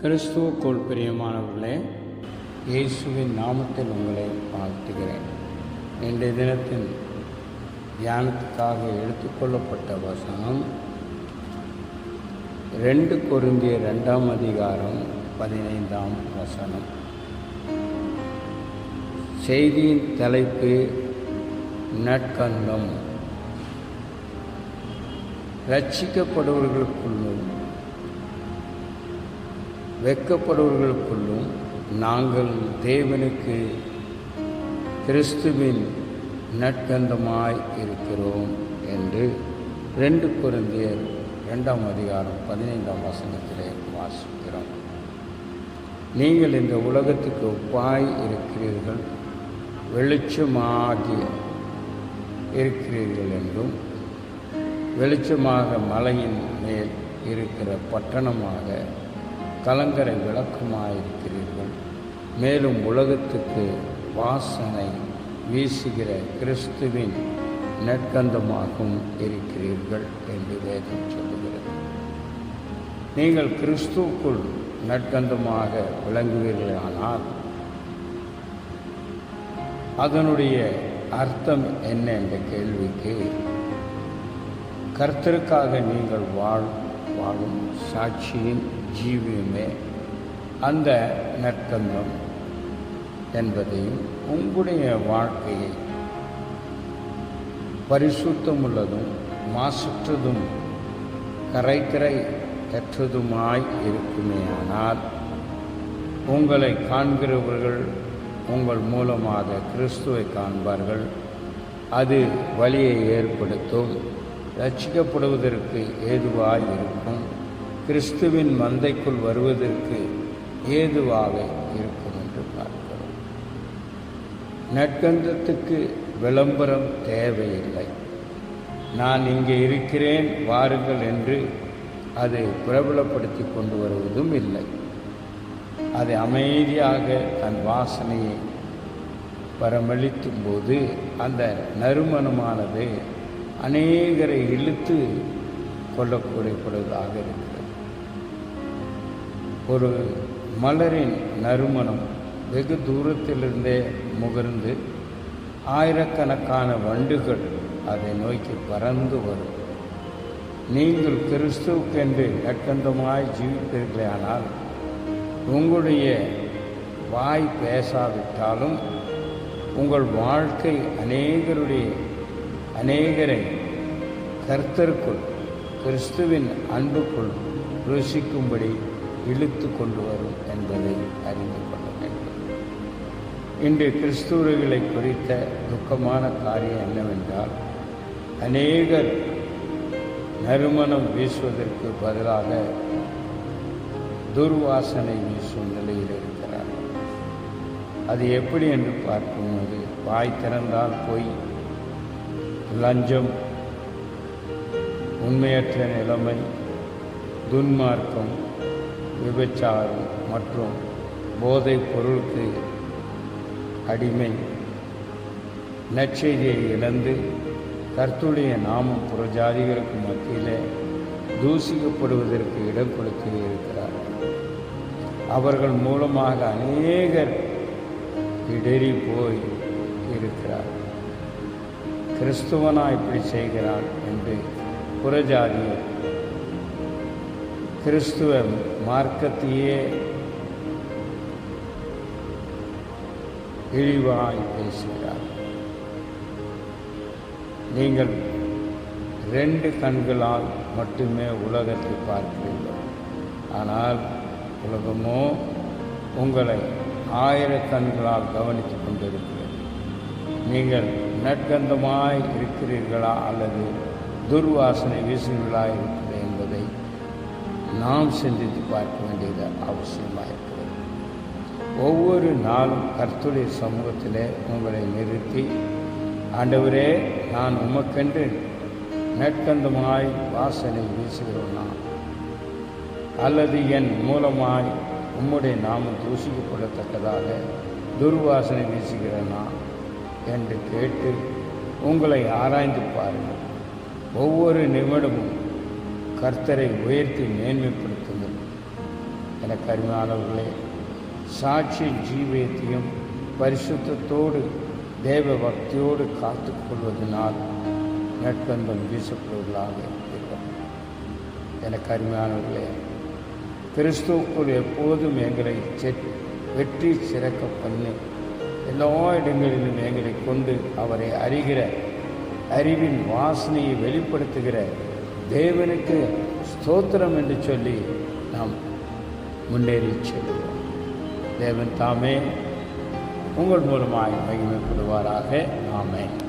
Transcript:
கிறிஸ்துவுக்குள் பிரியமானவர்களே இயேசுவின் நாமத்தில் உங்களை வாழ்த்துகிறேன். இன்றைய தினத்தின் தியானத்துக்காக எடுத்துக்கொள்ளப்பட்ட வசனம் ரெண்டு கொருந்திய ரெண்டாம் அதிகாரம் பதினைந்தாம் வசனம். செய்தியின் தலைப்பு நற்கந்தம் ரட்சிக்கப்படுவர்களுக்குள்ளும் வெட்கப்படுவர்களுக்குள்ளும் நாங்கள் தேவனுக்கு கிறிஸ்துவின் நற்கந்தமாய் இருக்கிறோம் என்று ரெண்டு குழந்தையர் இரண்டாம் அதிகாரம் பதினைந்தாம் வசனத்திலே வாசிக்கிறோம். நீங்கள் இந்த உலகத்துக்கு ஒப்பாய் இருக்கிறீர்கள் வெளிச்சமாகி இருக்கிறீர்கள் என்றும் வெளிச்சமாக மலையின் மேல் இருக்கிற பட்டணமாக கலங்கரை விளக்குமாயிருக்கிறீர்கள். மேலும் உலகத்துக்கு வாசனை வீசுகிற கிறிஸ்துவின் நெற்கந்தமாகவும் இருக்கிறீர்கள் என்று வேதம் சொல்லுகிறது. நீங்கள் கிறிஸ்துவுக்குள் நற்கந்தமாக விளங்குவீர்களானால் அதனுடைய அர்த்தம் என்ன என்ற கேள்விக்கு கர்த்தருக்காக நீங்கள் வாழ் வாழும் சாட்சியின் ஜீவியமே அந்த நற்கந்தம் என்பதையும் உங்களுடைய வாழ்க்கையை பரிசுத்தமுள்ளதும் மாசற்றதும் கரைக்கரை கற்றதுமாய் இருக்குமேயானால் உங்களை காண்கிறவர்கள் உங்கள் மூலமாக கிறிஸ்துவை காண்பார்கள். அது வழியை ஏற்படுத்தும் ரட்சிக்கப்படுவதற்கு ஏதுவாய் இருக்கும். கிறிஸ்துவின் மந்தைக்குள் வருவதற்கு ஏதுவாக இருக்கும் என்று பார்க்கிறோம். நற்கந்தத்துக்கு விளம்பரம் தேவையில்லை. நான் இங்கே இருக்கிறேன் வாருங்கள் என்று அதை பிரபலப்படுத்தி கொண்டு வருவதும் இல்லை. அது அமைதியாக தன் வாசனையை பரமளிக்கும் போது அந்த நறுமணமானது அநேகரை இழுத்து கொள்ளக்கூடியப்படுவதாக இருக்கிறது. ஒரு மலரின் நறுமணம் வெகு தூரத்திலிருந்தே முகர்ந்து ஆயிரக்கணக்கான வண்டுகள் அதை நோக்கி பறந்து வரும். நீங்கள் கிறிஸ்துவுக்கென்று நற்கந்தமாய் ஜீவிப்பீர்களானால் உங்களுடைய வாய் பேசாவிட்டாலும் உங்கள் வாழ்க்கை அநேகருடைய அநேகரை கர்த்தருக்குள் கிறிஸ்துவின் அன்புக்குள் ருசிக்கும்படி இழுத்து கொண்டு வரும் என்பதை அறிந்து கொள்ள வேண்டும். இன்று கிறிஸ்துவர்களை குறித்த துக்கமான காரியம் என்னவென்றால் அநேகர் நறுமணம் வீசுவதற்கு பதிலாக துர்வாசனை வீசும் நிலையில் இருக்கிறார். அது எப்படி என்று பார்க்கும்போது வாய் திறந்தால் பொய் லஞ்சம் உண்மையற்ற நிலைமை துன்மார்க்கம் விபச்சாரம் மற்றும் போதைப் பொருளுக்கு அடிமை. நற்செய்தியை இழந்து கர்த்துடைய நாமம் புறஜாதிகளுக்கு மத்தியிலே தூசிக்கப்படுவதற்கு இடம் கொடுத்து இருக்கிறார் அவர்கள் மூலமாக அநேகர் இடறி போய் இருக்கிறார். கிறிஸ்துவனா இப்படி செய்கிறான் என்று புறஜாதியர் கிறிஸ்துவ மார்க்கத்தையே இழிவாய் பேசுகிறார். நீங்கள் ரெண்டு கண்களால் மட்டுமே உலகத்தை பார்க்கிறீர்கள். ஆனால் உலகமோ உங்களை ஆயிர கண்களால் கவனித்துக் கொண்டிருக்கிறது. நீங்கள் நற்கந்தமாய் இருக்கிறீர்களா அல்லது துர்வாசனை வீசுகிறீர்களா இருக்கிறீர்கள் நாம் சிந்தித்து பார்க்க வேண்டியது அவசியமாக இருக்கிறது. ஒவ்வொரு நாளும் கர்த்துடைய சமூகத்தில் உங்களை நிறுத்தி ஆண்டவரே நான் உமக்கென்று நற்கந்தமாய் வாசனை வீசுகிறோனா அல்லது என் மூலமாய் உம்முடைய நாமம் தூசிக்கப்படத்தக்கதாக துர்வாசனை வீசுகிறேனா? என்று கேட்டு உங்களை ஆராய்ந்து பாருங்கள். ஒவ்வொரு நிமிடமும் கர்த்தரை உயர்த்தி மேன்மைப்படுத்துங்கள். என அருமையானவர்களே சாட்சி ஜீவியத்தையும் பரிசுத்தத்தோடு தேவ பக்தியோடு காத்துக்கொள்வதனால் நட்பந்தம் வீசப்படுவதாக இருக்கும். எனக்கு அருமையானவர்களே கிறிஸ்துவுக்குள் எப்போதும் எங்களை வெற்றி சிறக்க பண்ணி எல்லா இடங்களிலும் எங்களை கொண்டு அவரை அறிகிற அறிவின் வாசனையை வெளிப்படுத்துகிற தேவனுக்கு ஸ்தோத்திரம் என்று சொல்லி நாம் முன்னேறி செல்வோம் தேவன் தாமே உங்கள் மூலமாய் மகிமைப்படுவாராக. ஆமேன்.